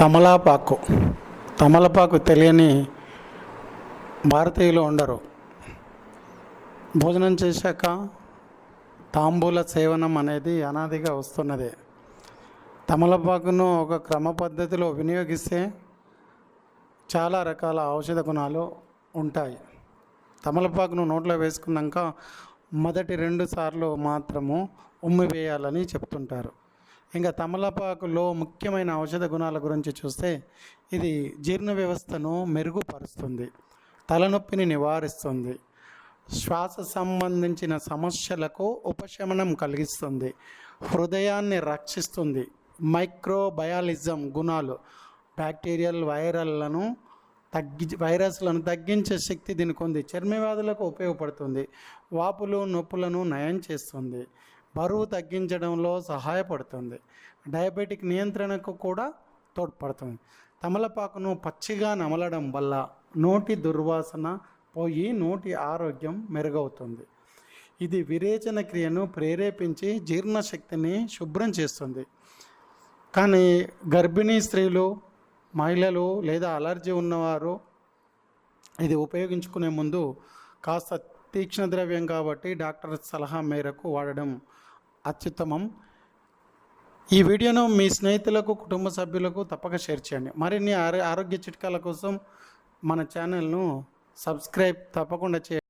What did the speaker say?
తమలాపాకు. తమలపాకు తెలియని భారతీయులు ఉండరు. భోజనం చేశాక తాంబూల సేవనం అనేది అనాదిగా వస్తున్నదే. తమలపాకును ఒక క్రమ పద్ధతిలో వినియోగిస్తే చాలా రకాల ఔషధ గుణాలు ఉంటాయి. తమలపాకును నోట్లో వేసుకున్నాక మొదటి రెండు సార్లు మాత్రము ఉమ్మి వేయాలని చెప్తుంటారు. ఇంకా తమలపాకులో ముఖ్యమైన ఔషధ గుణాల గురించి చూస్తే ఇది జీర్ణ వ్యవస్థను మెరుగుపరుస్తుంది తలనొప్పిని నివారిస్తుంది శ్వాస సంబంధించిన సమస్యలకు ఉపశమనం కలిగిస్తుంది హృదయాన్ని రక్షిస్తుంది. మైక్రోబయాలిజం గుణాలు బ్యాక్టీరియల్ వైరల్లను తగ్గి వైరస్లను తగ్గించే శక్తి దీనికి ఉంది చర్మ వ్యాధులకు ఉపయోగపడుతుంది. వాపులు నొప్పులను నయం చేస్తుంది. బరువు తగ్గించడంలో సహాయపడుతుంది. డయాబెటిక్ నియంత్రణకు కూడా తోడ్పడుతుంది. తమలపాకును పచ్చిగా నమలడం వల్ల నోటి దుర్వాసన పోయి నోటి ఆరోగ్యం మెరుగవుతుంది. ఇది విరేచన క్రియను ప్రేరేపించి జీర్ణశక్తిని శుభ్రం చేస్తుంది. కానీ గర్భిణీ స్త్రీలు మహిళలు లేదా అలర్జీ ఉన్నవారు ఇది ఉపయోగించుకునే ముందు కాస్త తీక్ష్ణ ద్రవ్యం కాబట్టి డాక్టర్ సలహా మేరకు వాడడం అత్యుత్తమం. ఈ వీడియోను మీ స్నేహితులకు కుటుంబ సభ్యులకు తప్పక షేర్ చేయండి. మరిన్ని ఆరో- ఆరోగ్య చిట్కాల కోసం మన ఛానల్ను సబ్స్క్రైబ్ తప్పకుండా చేయండి.